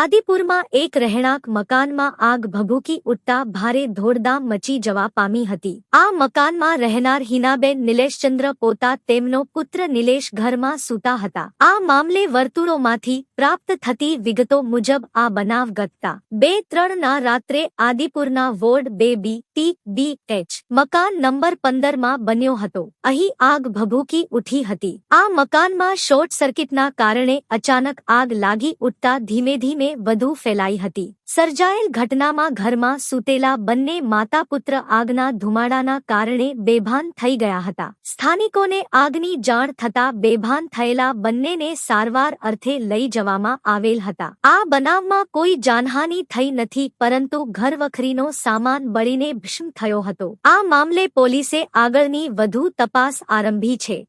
આદિપુરમાં એક રહેણાંક મકાનમાં આગ ભભૂકી ઉઠતા ભારે ધોડધામ મચી જવા પામી હતી. આ મકાનમાં રહેનાર હિનાબેન નિલેશચંદ્ર પોતા તેમનો પુત્ર નિલેશ ઘરમાં સૂતા હતા. આ મામલે વર્તુળોમાંથી પ્રાપ્ત થતી વિગતો મુજબ આ બનાવ ગતતા. બે ત્રણ ના રાત્રે આદિપુરના વોર્ડ બે બી ટી બી એચ મકાન નંબર પંદરમાં બન્યો હતો. અહીં આગ ભભૂકી ઉઠી હતી. આ મકાનમાં શોર્ટ સર્કિટના કારણે અચાનક આગ લાગી ઉઠતા ધીમે ધીમે વધુ ફેલાઈ હતી. સર્જાયેલ ઘટનામાં ઘરમાં સૂતેલા બંને માતા પુત્ર આગના ધુમાડાના કારણે બેભાન થઈ ગયા હતા. સ્થાનિકોને આગની જાણ થતા બેભાન થયેલા બંનેને સારવાર અર્થે લઈ જવામાં આવેલ હતા. આ બનાવમાં કોઈ જાનહાનિ થઈ નથી, પરંતુ ઘરવખરીનો સામાન બળીને ભીષ્મ થયો હતો. આ મામલે પોલીસે આગળની વધુ તપાસ આરંભી છે.